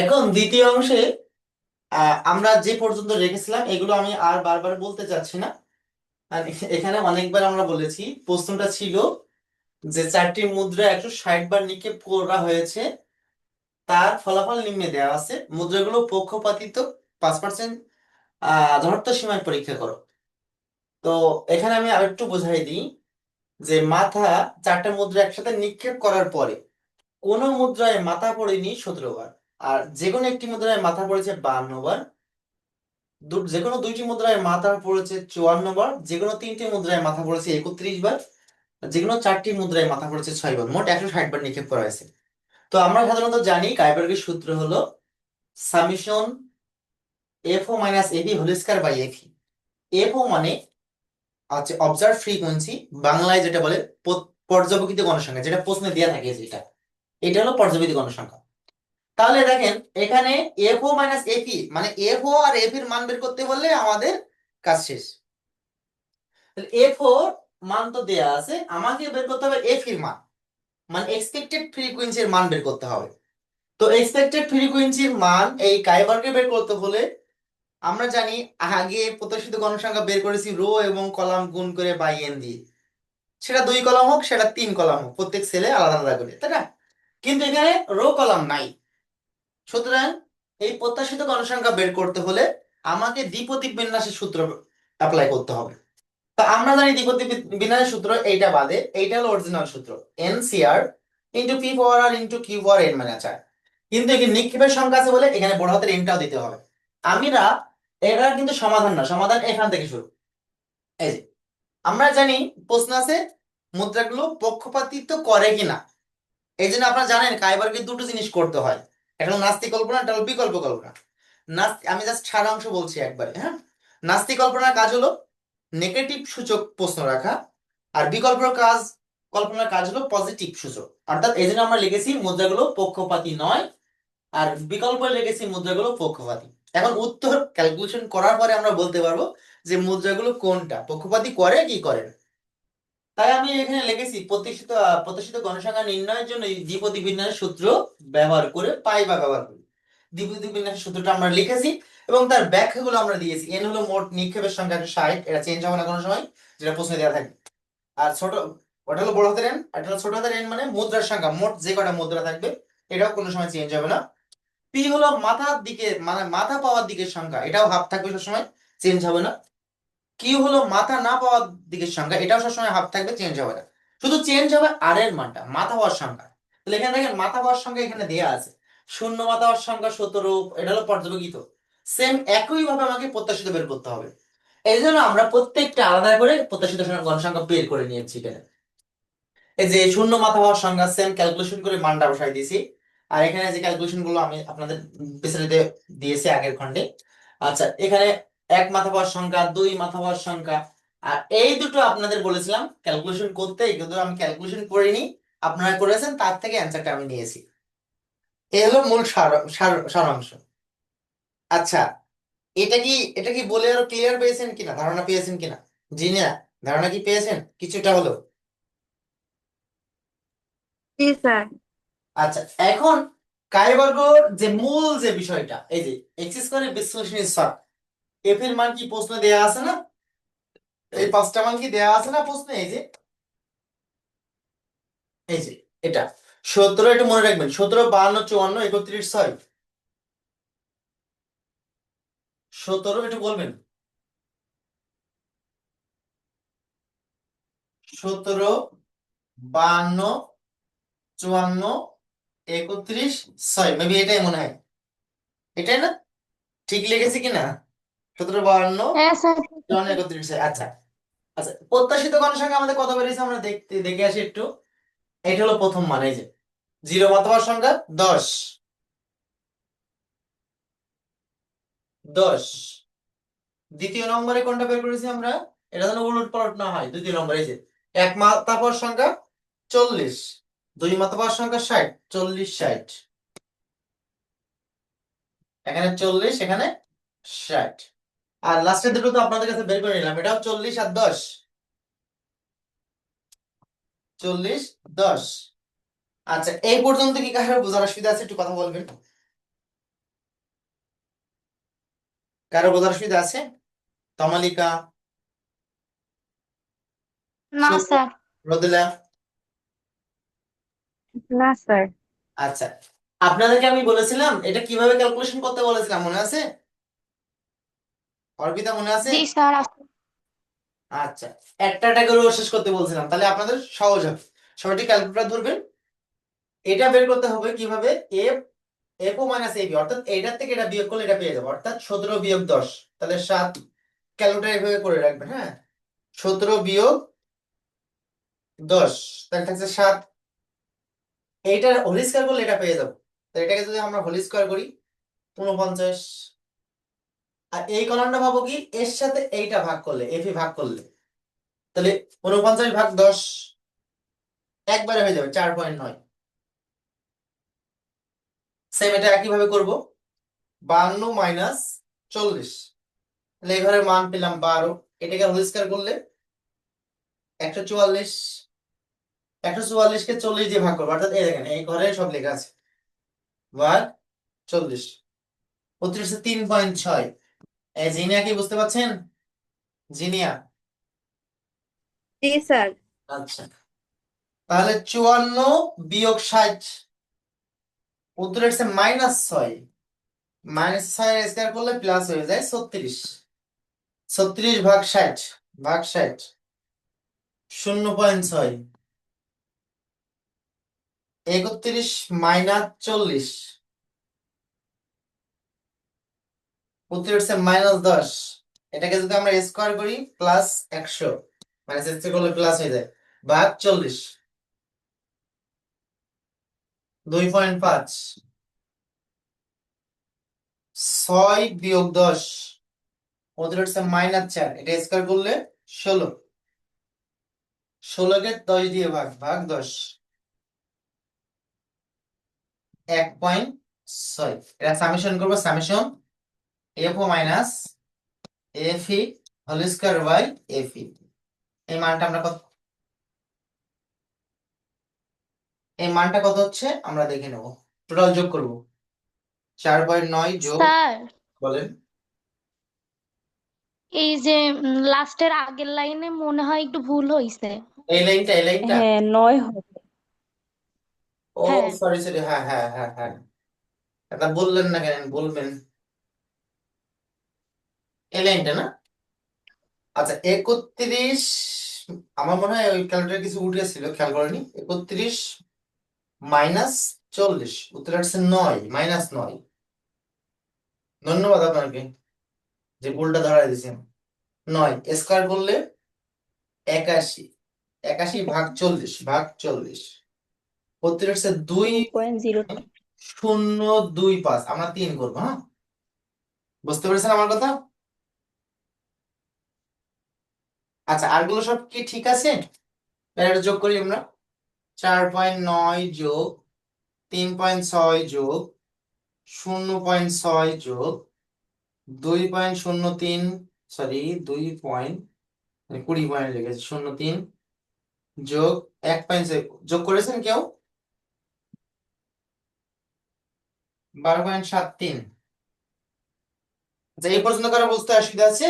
এখন দ্বিতীয় অংশে আমরা যে পর্যন্ত রেখেছিলাম, এগুলো আমি আর বারবার বলতে চাচ্ছি না। এখানে অনেকবার আমরা বলেছি, প্রশ্নটা ছিল যে চারটি মুদ্রা একশো ষাট বার নিক্ষেপ করা হয়েছে, তার ফলাফল নিম্নে দেওয়া আছে, মুদ্রাগুলো পক্ষপাতিত পাঁচ পার্সেন্ট আহ, ধনাত্মক সীমায় পরীক্ষা করো। তো এখানে আমি আর একটু বোঝাই দিই যে মাথা চারটা মুদ্রা একসাথে নিক্ষেপ করার পরে কোনো মুদ্রায় মাথা পড়েনি সতেরো বার। আর যে কোনো একটি মুদ্রায় মাথা পড়েছে বাহান্ন বার যে কোনো দুইটি মুদ্রায় মাথা পড়েছে চুয়ান্ন বার যে কোনো তিনটি মুদ্রায় মাথা পড়েছে একত্রিশ বার যে কোনো চারটি মুদ্রায় মাথা পড়েছে ছয় বার, মোট একশো ষাট বার নিক্ষেপ করা হয়েছে। তো আমরা সাধারণত জানি কাইবার্গের সূত্র হলো summation F O minus AV whole square by এফি F O মানে হচ্ছে অবজার্ভ ফ্রিকোয়েন্সি বাংলায় যেটা বলে পর্যবেক্ষিত গণসংখ্যা যেটা প্রশ্নে দেওয়া থাকে যেটা। এটা হলো পর্যবেক্ষিত গণসংখ্যা তাহলে দেখেন, এখানে এফ ও মাইনাস এপি মানে এফ ও আর এফ এর মান বের করতে বললে আমাদের কাজ শেষ। এফ ও মান তো দেয়া আছে, আমাকে বের করতে হবে এফ এর মান মানে এক্সপেক্টেড ফ্রিকোয়েন্সির মান বের করতে হবে। তো এক্সপেক্টেড ফ্রিকোয়েন্সির মান এই কাইবারকে বের করতে হলে আমরা জানি আগে প্রত্যাশিত গণসংখ্যা বের করেছি রো এবং কলাম গুণ করে বাই এন দিয়ে। সেটা দুই কলাম হোক, সেটা তিন কলাম হোক, প্রত্যেক সেলে আলাদা আলাদা করে, তাই না? কিন্তু এখানে রো কলাম নাই। সুতরাং এই প্রত্যাশিত গণসংখ্যা বের করতে হলে আমাকে দ্বিপদী বিন্যাসের সূত্র অ্যাপ্লাই করতে হবে। তো আমরা জানি দ্বিপদী বি- বিন্যাসের সূত্র এইটা বাদে, এইটা হলো অরিজিনাল সূত্র। N CR into P power R into Q power N মানে চার কিন্তু এখানে নিক্ষেপের সংখ্যা আছে বলে এখানে বড় হাতের এনটাও দিতে হবে। আমরা এটা কিন্তু সমাধান না, সমাধান এখান থেকে শুরু। এই যে, আমরা জানি প্রশ্ন আছে, মুদ্রাগুলো পক্ষপাতিত্ব করে কিনা। এই জন্য আপনারা জানেন কাইবারকে দুটো জিনিস করতে হয়। একটা নাস্তিক কল্পনা, একটা হলো বিকল্প কল্পনা। নাস্তি, আমি জাস্ট সারাংশ বলছি একবারে হ্যাঁ? নাস্তিক কল্পনার কাজ হলো নেগেটিভ সূচক প্রশ্ন রাখা আর বিকল্প কাজ, কল্পনার কাজ হলো পজিটিভ সূচক। অর্থাৎ এই জন্য আমরা লিখেছি মুদ্রাগুলো পক্ষপাতী নয় আর বিকল্প লিখেছি মুদ্রাগুলো পক্ষপাতী। এখন উত্তর ক্যালকুলেশন করার পরে আমরা বলতে পারব যে মুদ্রাগুলো কোনটা? পক্ষপাতী করে কি করে না? তাই আমি এখানে লিখেছি প্রত্যাশিত আহ, প্রত্যাশিত গণসংখ্যা নির্ণয়ের জন্য দ্বিপদী বিন্যাসের সূত্র ব্যবহার করে পাই বা ব্যবহার করি। দ্বিপদী বিন্যাসের সূত্রটা আমরা লিখেছি এবং তার ব্যাখ্যাগুলো আমরা দিয়েছি। এন হলো মোট নিক্ষেপের সংখ্যা ষাট এটা চেঞ্জ হবে না কোনো সময় যেটা প্রশ্নে দেওয়া থাকে। আর ছোট ওটা হলো বড় হাতের এন এটা হলো ছোট হাতের এন মানে মুদ্রার সংখ্যা মোট যে কটা মুদ্রা থাকবে এটাও কোনো সময় চেঞ্জ হবে না। পি হলো মাথার দিকে মানে মাথা পাওয়ার দিকের সংখ্যা এটাও হাফ থাকবে সবসময় চেঞ্জ হবে না। কিউ হলো, মাথা না পাওয়ার দিকের সংখ্যা, এটাও সবসময় হাফ থাকবে চেঞ্জ হবে না। শুধু চেঞ্জ হবে আর এর মানটা, মাথা হওয়ার সংখ্যা। তাহলে এখানে দেখেন, মাথা হওয়ার সংখ্যা এখানে দেয়া আছে। শূন্য মাথা হওয়ার সংখ্যা সতেরো, এটা হলো পর্যবেক্ষিত। সেম একই ভাবে আমাকে প্রত্যাশিত বের করতে হবে। এই জন্য আমরা প্রত্যেকটা আলাদা করে প্রত্যাশিত গণসংখ্যা বের করে নিয়েছি এখানে। এই যে শূন্য মাথা হওয়ার সংখ্যা সেম ক্যালকুলেশন করে মানটা বসাই দিয়েছি। আর এখানে যে ক্যালকুলেশনগুলো আমি আপনাদের বিস্তারিত দিয়েছি আগের খন্ডে আচ্ছা এখানে এক মাথা পাওয়ার সংখ্যা দুই মাথা পাওয়ার সংখ্যা। আর এই দুটো আপনাদের বলেছিলাম ক্যালকুলেশন করতে কিন্তু আমি ক্যালকুলেশন করিনি। আপনারা করেছেন তার থেকে অ্যান্সারটা আমি নিয়েছি। এই হলো মূল সার- সার- সারাংশ। আচ্ছা এটা কি এটা কি বলে আরও ক্লিয়ার পেয়েছেন কিনা? ধারণা পেয়েছেন কিনা? জি না ধারণা কি পেয়েছেন? কিছুটা হলো। আচ্ছা এখন কায়বর্গর যে মূল যে বিষয়টা এই যে এক্স করে বিশ্লেষণী শর্ট এফ এর মান কি প্রশ্ন দেয়া আছে না? এই পাঁচটা মান কি দেয়া আছে না প্রশ্নে? এই যে। এই যে, এটা। সতেরো এটা মনে রাখবেন। সতেরো, বাহান্ন, চুয়ান্ন, একত্রিশ, ছয়। সতেরো এটা বলবেন। সতেরো, বাহান্ন, চুয়ান্ন, একত্রিশ, ছয়। মেবি এটাই মনে হয়। এটাই না? ঠিক লেগেছে কিনা সতেরো বাহান্ন হ্যাঁ স্যার। একত্রিশ আচ্ছা। আচ্ছা প্রত্যাশিত গণসংখ্যা আমাদের কত বেরিয়েছে আমরা দেখতে দেখে আসি একটু। এটা হলো প্রথম মান এই যে। জিরো মতবার সংখ্যা দশ। দশ। দ্বিতীয় নম্বরে কোনটা বের করেছি আমরা? এটা যেন উলট পালট না হয় দ্বিতীয় নম্বরে এই যে। এক মাতাপর সংখ্যা চল্লিশ। দুই মাতাপর সংখ্যা ষাট। চল্লিশ ষাট। এখানে চল্লিশ এখানে ষাট। আর লাস্টের দুটো তো আপনাদের কাছে বের করে নিলাম। এটাও চল্লিশ আর দশ। চল্লিশ দশ। আচ্ছা এই পর্যন্ত কি কারোর বোঝার অসুবিধা আছে? একটু কথা বলবেন। কারও বোঝার অসুবিধা আছে? তমালিকা? না স্যার। রোদেলা? না স্যার। আচ্ছা আপনাদেরকে আমি বলেছিলাম এটা কীভাবে ক্যালকুলেশন করতে বলেছিলাম মনে আছে? অর্পিতা মনে আছে? জি স্যার আচ্ছা একটা একটা করে শেষ করতে বলছিলাম তাহলে আপনাদের সহজ হবে। সবাই ক্যালকুলেটর ধরবেন। এটা বের করতে হবে কীভাবে? এফ এফ ও মাইনাস এবি অর্থাৎ এইটার থেকে এটা বিয়োগ করলে এটা পেয়ে যাব। অর্থাৎ সতেরো বিয়োগ দশ তাহলে সাত। ক্যালকুলেটর এভাবে করে রাখবেন হ্যাঁ? সতেরো বিয়োগ দশ তাহলে থাকছে সাত। এইটার হোল স্কয়ার করলে এটা পেয়ে যাব। তো এটাকে যদি আমরা হোল স্কয়ার করি উনপঞ্চাশ আর এই কলমটা পাবো কি, এর সাথে এইটা ভাগ করলে এফি ভাগ করলে, তাহলে উনপঞ্চাশ ভাগ দশ একবারে হয়ে যাবে চার পয়েন্ট নয়। সেম এটা একইভাবে করব, বান্ন মাইনাস চল্লিশ। তাহলে এই ঘরের মান পেলাম বারো, এটাকে হোল করলে একশো চুয়াল্লিশ, একশো চুয়াল্লিশকে চল্লিশ দিয়ে ভাগ করব, অর্থাৎ এই দেখেন, এই ঘরে সব লেখা আছে। ভাগ চল্লিশ হচ্ছে তিন পয়েন্ট ছয় জিনিয়া কি বুঝতে পারছেন? জিনিয়া। জি স্যার। আচ্ছা। তাহলে চুয়ান্ন বিয়োগ ষাট উত্তর হচ্ছে মাইনাস ছয়। মাইনাস ছয় স্কয়ার করলে প্লাস হয়ে যায় ছত্রিশ। ছত্রিশ ভাগ ষাট ভাগ ষাট। শূন্য পয়েন্ট ছয়। একত্রিশ মাইনাস চল্লিশ। উত্তর হচ্ছে মাইনাস দশ। এটাকে যদি আমরা স্কোয়ার করি প্লাস একশো। মাইনাস স্কোয়ার করলে প্লাস হয়ে যায়। ভাগ চল্লিশ। দুই পয়েন্ট পাঁচ। ছয় বিয়োগ দশ। ওদের হচ্ছে মাইনাস চার। এটা স্কোয়ার করলে ষোলো। ষোলোকে দশ দিয়ে ভাগ ভাগ দশ। এক পয়েন্ট ছয়। এটা সামেশন করব। Summation F O minus F E whole square by F E এই মানটা আমরা কত এই মানটা কত হচ্ছে? আমরা দেখে নেব। টোটাল যোগ করব। চার পয়েন্ট নয় যোগ বলেন। এই যে লাস্টের আগের লাইনে মনে হয় একটু ভুল হয়েছে এই লাইনটা এই লাইনটা? হ্যাঁ নয় হবে। ও হ্যাঁ। সরি সরি হ্যাঁ হ্যাঁ হ্যাঁ হ্যাঁ। এটা বললেন না কেন? বলবেন। এই লাইনটা না? আচ্ছা একত্রিশ আমার মনে হয় ওই ক্যালকুলেটর কিছু উঠে ছিল খেয়াল করেনি। একত্রিশ মাইনাস চল্লিশ উত্তর আসছে নয় মাইনাস নয়। ধন্যবাদ আপনাকে যে ভুলটা ধরাই দিয়েছেন। নয় স্কোয়ার করলে একাশি একাশি ভাগ চল্লিশ ভাগ চল্লিশ। উত্তর আসছে দুই পয়েন্ট শূন্য দুই পাঁচ আমরা তিন করব হ্যাঁ? বুঝতে পেরেছেন আমার কথা? আচ্ছা আরগুলো সব কি ঠিক আছে? যোগ করি আমরা। চার পয়েন্ট নয় যোগ, তিন পয়েন্ট ছয় যোগ, শূন্য পয়েন্ট ছয় যোগ, দুই পয়েন্ট শূন্য তিন সরি দুই পয়েন্ট মানে কুড়ি পয়েন্ট লেগেছে শূন্য তিন যোগ এক পয়েন্ট যোগ করেছেন কেউ? বারো পয়েন্ট সাত তিন। আচ্ছা এই পর্যন্ত কারও বুঝতে অসুবিধা আছে।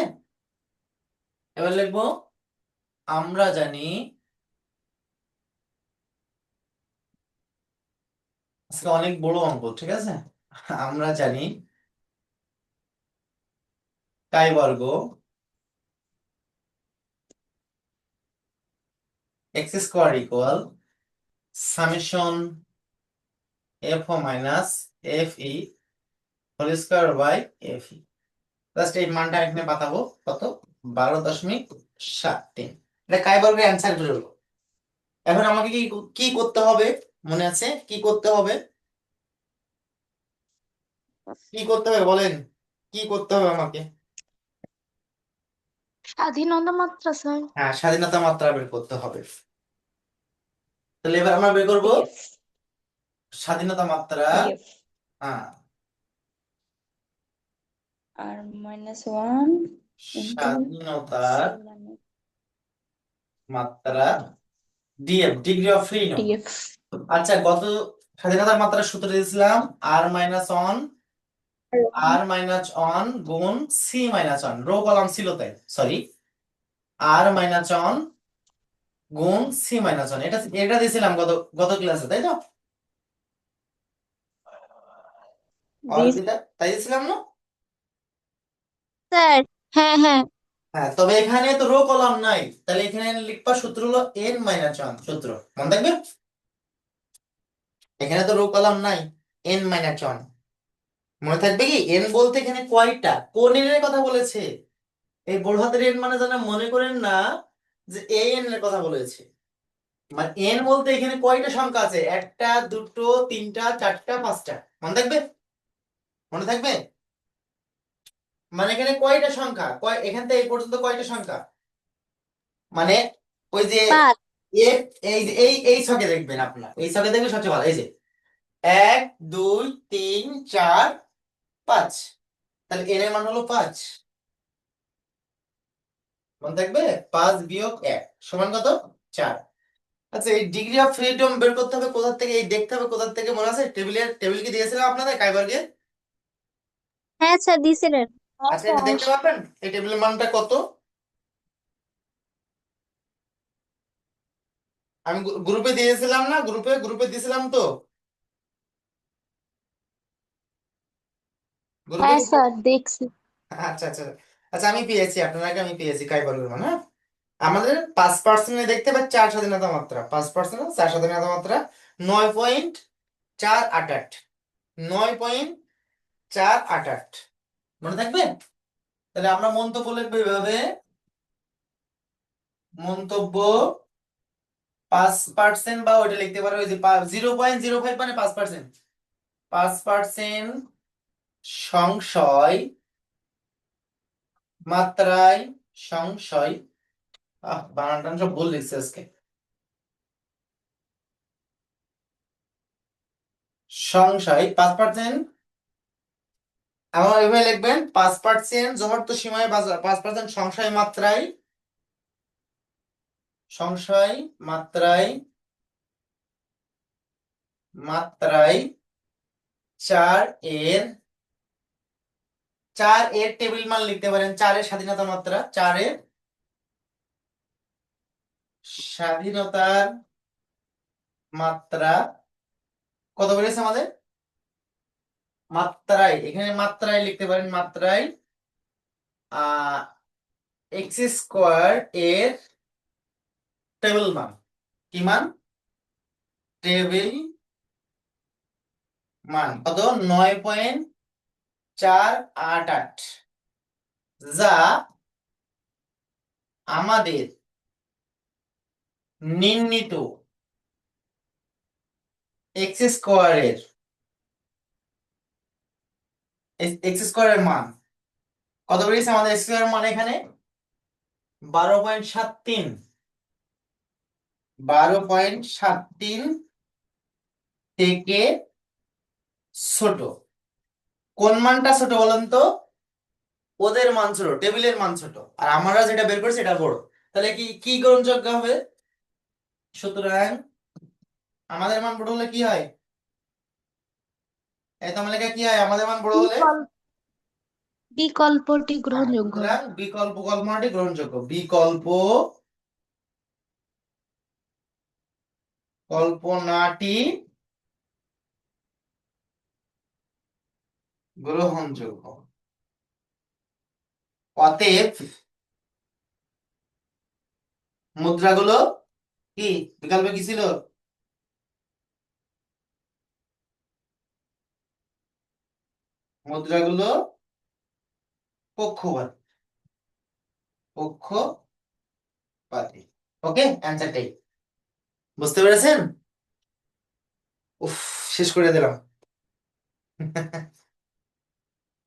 এবার লিখব আমরা জানি আজকে অনেক বড় অঙ্ক, ঠিক আছে? আমরা জানি কাই বর্গ X square equal summation F O minus F E whole square by F E. Just এই মানটা এখানে পাঠাবো কত? বারো দশমিক সাত তিন। কাই বর্গের অ্যান্সার বেরোলো এখন আমাকে কি কি করতে হবে? মনে আছে? কি করতে হবে? কি করতে হবে বলেন? কি করতে হবে আমাকে? স্বাধীনতা মাত্রা স্যার। হ্যাঁ স্বাধীনতা মাত্রা বের করতে হবে। তাহলে এবার আমরা বের করব। স্বাধীনতা মাত্রা। হ্যাঁ। আর মাইনাস ওয়ান স্বাধীনতার মাত্রা ডিএফ ডিগ্রি অফ ফ্রিডম আচ্ছা গত স্বাধীনতার মাত্রা সূত্র দিয়েছিলাম R minus one R minus one গুণ C minus one row column ছিল তাই সরি আর মাইনাস ওয়ান গুণ সি মাইনাস ওয়ান এটা এটা দিয়েছিলাম গত গত ক্লাসে তাই তো? তাই দিয়েছিলাম না? স্যার হ্যাঁ হ্যাঁ। হ্যাঁ তবে এখানে তো রো কলাম নাই। তাহলে এখানে লিখবা সূত্র হলো এন মাইনাস ওয়ান সূত্র। মনে থাকবে? এখানে তো রো কলাম নাই এন মাইনাস ওয়ান মনে থাকবে কি? এন বলতে এখানে কয়টা? কোন এর কথা বলেছে? এই বড় হাতের এন মানে যেন মনে করেন না যে এই এন এর কথা বলেছে। মানে এন বলতে এখানে কয়টা সংখ্যা আছে? একটা, দুটো, তিনটা, চারটা, পাঁচটা। মনে থাকবে? মনে থাকবে? মানে এখানে কয়টা সংখ্যা? কয় এখান থেকে এই পর্যন্ত কয়টা সংখ্যা? মানে ওই যে এই এই এই ছকে দেখবেন আপনার। এই ছকে দেখবেন সবচেয়ে ভালো। এই যে এক দুই তিন চার পাঁচ। তাহলে এর মান হলো পাঁচ। মনে থাকবে? পাঁচ বিয়োগ এক। সমান কত? চার। আচ্ছা এই ডিগ্রি অফ ফ্রিডম বের করতে হবে কোথা থেকে? এই দেখতে হবে কোথা থেকে মনে আছে? টেবিলের টেবিল কি দিয়েছিলাম আপনাদের কাইবার্গে হ্যাঁ স্যার দিছিলেন আচ্ছা এটা দেখতে পাবেন এই টেবিলের মানটা কত? আমি গ্রুপে দিয়েছিলাম না? গ্রুপে গ্রুপে দিয়েছিলাম তো। হ্যাঁ স্যার দেখছি। আচ্ছা আচ্ছা আচ্ছা আমি পেয়েছি। আপনার আগে আমি পেয়েছি কাইবার্গের মান? হ্যাঁ আমাদের পাঁচ পার্সেন্টে দেখতে পাচ্ছি চার স্বাধীনতা মাত্রা। পাঁচ পার্সেন্ট চার স্বাধীনতা মাত্রা নয় পয়েন্ট চার আট আট। নয় পয়েন্ট চার আট আট। মনে থাকবে? তাহলে আমরা মন্তব্য লিখব এভাবে। মন্তব্য পাঁচ পার্সেন্ট বা ওইটা লিখতে পারো জিরো পয়েন্ট জিরো ফাইভ মানে পাঁচ পার্সেন্ট পাঁচ পার্সেন্ট সংশয় মাত্রায় সংশয়। আহ, বানানটা সব ভুল লিখছে আজকে। সংশয়, পাঁচ পার্সেন্ট আমার এভাবে লিখবেন, পাঁচ পার্সেন্ট জহরত সীমায় পাঁচ পার্সেন্ট সংশয় মাত্রায় সংশয় মাত্রায় মাত্রায় চার এর চার এর টেবিল মান লিখতে পারেন চারের স্বাধীনতা মাত্রা চারের স্বাধীনতার মাত্রা, কত বেড়েছে আমাদের? মাত্রায়, এখানে মাত্রায় লিখতে পারেন মাত্রায় এক্স স্কোয়ার এর টেবিল মান। কি মান? টেবিল মান। কত? নয় পয়েন্ট চার আট আট। যা আমাদের নির্ণীত এক্স স্কোয়ারের এক্স স্কোয়ারের মান। কত বেরিয়েছে আমাদের এক্স স্কোয়ারের মান এখানে? বারো পয়েন্ট সাত তিন। বারো পয়েন্ট সাত তিন থেকে ছোট। কোন মানটা ছোট বলেন তো? ওদের মান ছোট টেবিলের মান ছোট। আর আমরা যেটা বের করছি এটা বড়। তাহলে কি কি গ্রহণযোগ্য হবে? সুতরাং আমাদের মান বড় হলে কি হয়? এই তো কি হয়? আমাদের মান বড় হলে? বিকল্প বিকল্পটি গ্রহণযোগ্য। সুতরাং বিকল্প কল্পনাটি গ্রহণযোগ্য। বিকল্প কল্পনাটি গ্রহণযোগ্য। অতএব মুদ্রাগুলো কি? বিকল্পে কি ছিল? মুদ্রাগুলো পক্ষপাত। পক্ষপাতী। ওকে অ্যান্সারটাই বুঝতে পেরেছেন? উফ শেষ করে দিলাম।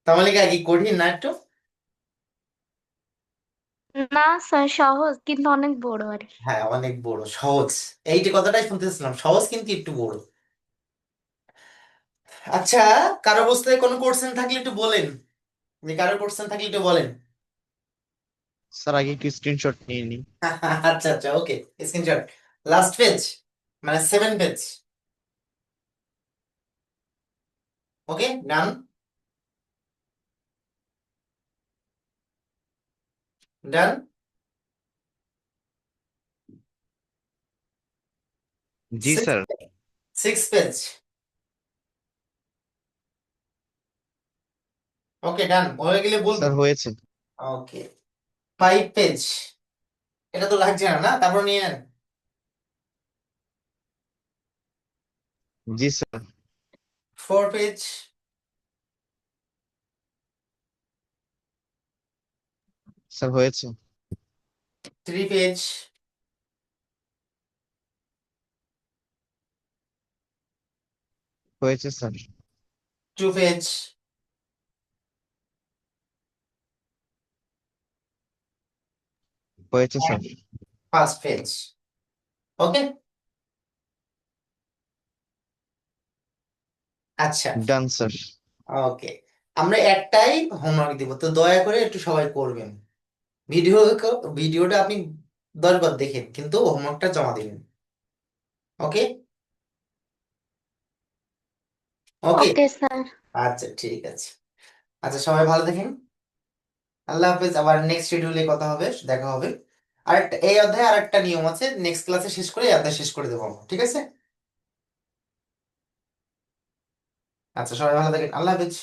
তাহলে কি কঠিন না একটু? না স্যার সহজ কিন্তু অনেক বড় আর হ্যাঁ অনেক বড় সহজ। এইটি কথাটাই শুনতেছিলাম সহজ কিন্তু একটু বড়। আচ্ছা কারও অবস্থায় কোনো কোর্সেন থাকলে একটু বলেন। যে কারও কোর্সেন থাকলে একটু বলেন। স্যার আগে একটু স্ক্রিনশট নিয়ে নিই। আচ্ছা আচ্ছা ওকে স্ক্রিনশট লাস্ট পেজ মানে seven page okay done done জি sir. Six page okay done হয়ে গেলে স্যার হয়েছে। ওকে ফাইভ পেজ এটা তো লাগছে না না? তারপর নিয়ে নেন জি স্যার। ফোর পেজ স্যার হয়েছে। থ্রি পেজ হয়েছে স্যার। টু পেজ হয়েছে স্যার পাঁচ পেজ ওকে আচ্ছা। ডান স্যার ওকে আমরা একটাই হোমওয়ার্ক দিব তো দয়া করে একটু সবাই করবেন। ভিডিও ভিডিওটা আপনি দশবার দেখেন কিন্তু হোমওয়ার্কটা জমা দিবেন। ওকে ওকে ওকে স্যার আচ্ছা ঠিক আছে। আচ্ছা সবাই ভালো থাকেন। আল্লাহ হাফেজ, আবার নেক্সট শিডিউলে কথা হবে, দেখা হবে। আর এই অধ্যায়ে আর একটা নিয়ম আছে নেক্সট ক্লাসে শেষ করে এই অধ্যায় শেষ করে দেবো ঠিক আছে? আচ্ছা সবাই ভালো থাকেন। আল্লাহ হাফেজ।